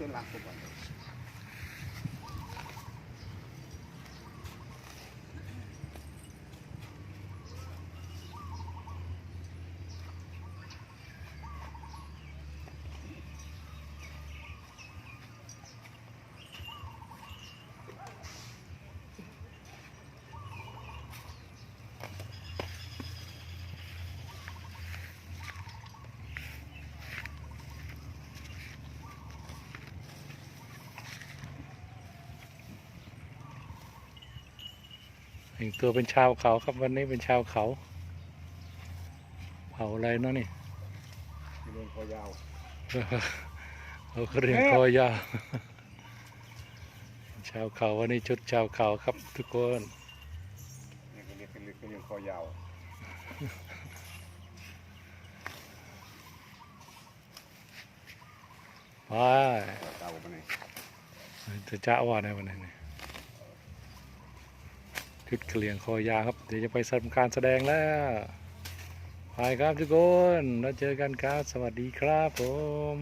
ขึ้น อนอีกตัวเป็นชาวเขาครับวันนี้เป็นชาวเขา เผาอะไรเนาะนี่เรื่องคอยาวเขาก็เรียนคอยาวชาวเขาวันนี้ชุดชาวเขาครับทุกคนนี่ก็เรียกเป็นเรื่องเรื่องคอยาวไปเก่าไปไหนจะจ้าว่าในวันนี้นี่ ชุดเกลียงคอยาครับ เดี๋ยวจะไปทำการแสดงแล้วไปครับทุกคน แล้วเจอกันครับ สวัสดีครับผม